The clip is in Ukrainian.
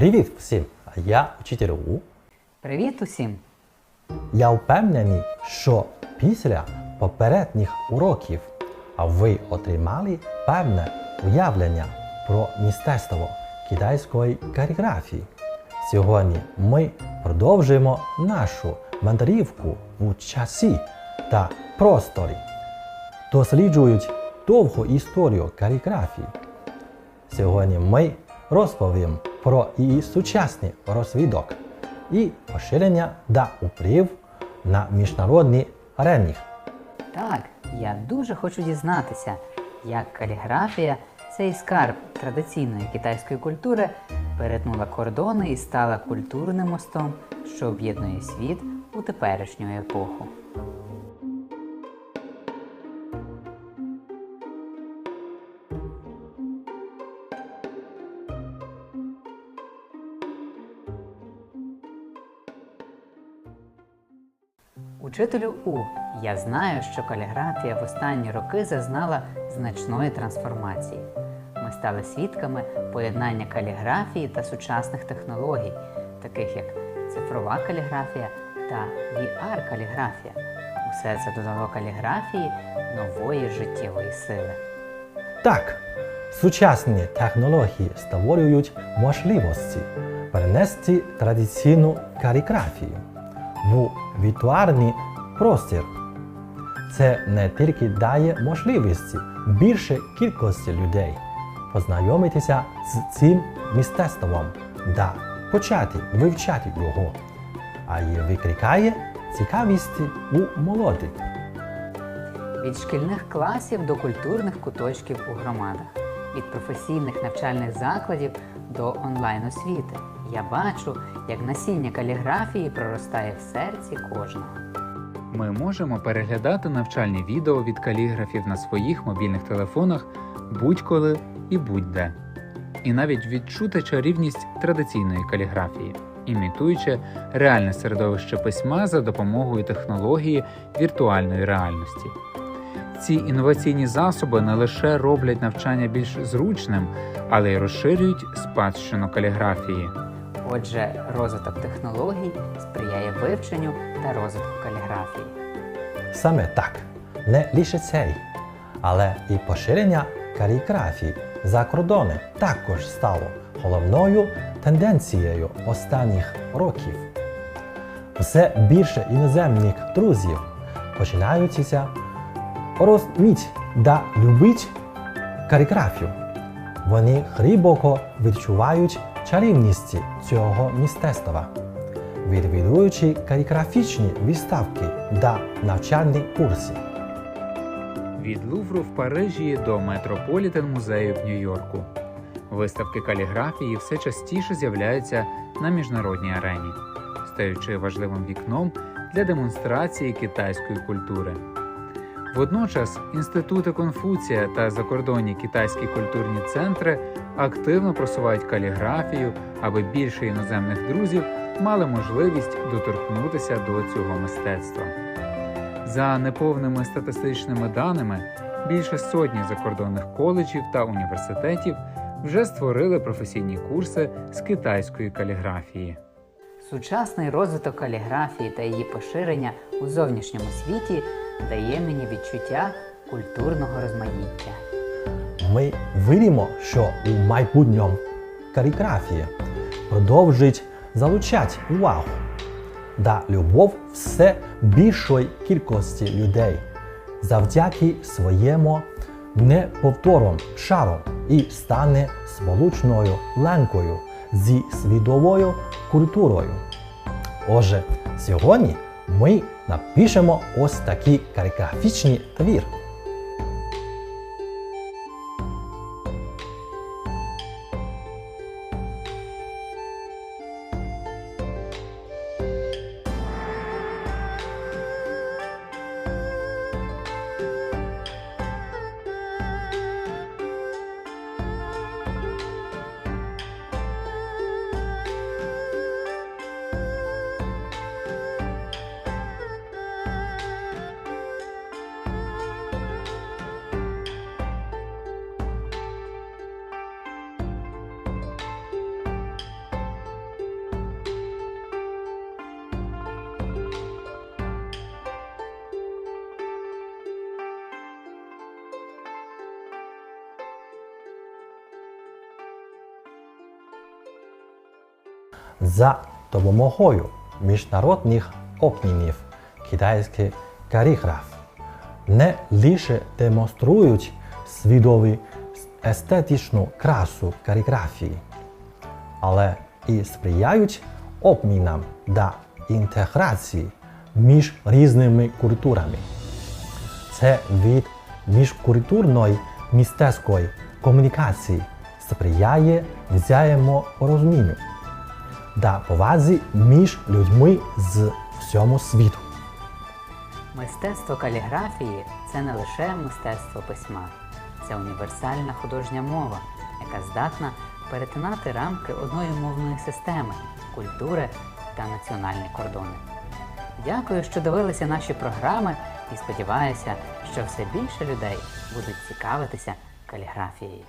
Привіт всім! Я вчитель У. Привіт усім! Я впевнений, що після попередніх уроків ви отримали певне уявлення про мистецтво китайської каліграфії. Сьогодні ми продовжуємо нашу мандрівку у часі та просторі, досліджують довгу історію каліграфії. Сьогодні ми розповімо про її сучасний розвиток і поширення та вплив на міжнародній арені. Так, я дуже хочу дізнатися, як каліграфія, цей скарб традиційної китайської культури, перетнула кордони і стала культурним мостом, що об'єднує світ у теперішню епоху. Учителю У, я знаю, що каліграфія в останні роки зазнала значної трансформації. Ми стали свідками поєднання каліграфії та сучасних технологій, таких як цифрова каліграфія та VR-каліграфія. Усе це додало каліграфії нової життєвої сили. Так, сучасні технології створюють можливості перенести традиційну каліграфію в віртуальний простір. Це не тільки дає можливість більше кількості людей познайомитися з цим мистецтвом та почати вивчати його, а й викликає цікавість у молоді. Від шкільних класів до культурних куточків у громадах, від професійних навчальних закладів до онлайн-освіти. Я бачу, як насіння каліграфії проростає в серці кожного. Ми можемо переглядати навчальні відео від каліграфів на своїх мобільних телефонах будь-коли і будь-де. І навіть відчути чарівність традиційної каліграфії, імітуючи реальне середовище письма за допомогою технології віртуальної реальності. Ці інноваційні засоби не лише роблять навчання більш зручним, але й розширюють спадщину каліграфії. Отже, розвиток технологій сприяє вивченню та розвитку каліграфії. Саме так, не лише цей, але і поширення каліграфії за кордони також стало головною тенденцією останніх років. Все більше іноземних друзів починаються розуміти та любити каліграфію. Вони глибоко відчувають чарівність цього мистецтва, відвідуючи каліграфічні виставки та навчальні курси. Від Лувру в Парижі до Метрополітен музею в Нью-Йорку. Виставки каліграфії все частіше з'являються на міжнародній арені, стаючи важливим вікном для демонстрації китайської культури. Водночас інститути Конфуція та закордонні китайські культурні центри активно просувають каліграфію, аби більше іноземних друзів мали можливість доторкнутися до цього мистецтва. За неповними статистичними даними, більше сотні закордонних коледжів та університетів вже створили професійні курси з китайської каліграфії. Сучасний розвиток каліграфії та її поширення у зовнішньому світі дає мені відчуття культурного розмаїття. Ми віримо, що у майбутньому каліграфія продовжить залучати увагу та любов все більшої кількості людей завдяки своєму неповторному шару і стане сполучною ланкою зі світовою культурою. Отже, сьогодні ми напишемо ось такий каліграфічний твір. За допомогою міжнародних обмінів. Китайський каліграф не лише демонструють свідові естетичну красу каліграфії, але і сприяють обмінам та інтеграції між різними культурами. Це від міжкультурної мистецької комунікації сприяє взаєморозумінню та повазі між людьми з всьому світу. Мистецтво каліграфії це не лише мистецтво письма, це універсальна художня мова, яка здатна перетинати рамки одної мовної системи, культури та національні кордони. Дякую, що дивилися наші програми і сподіваюся, що все більше людей будуть цікавитися каліграфією.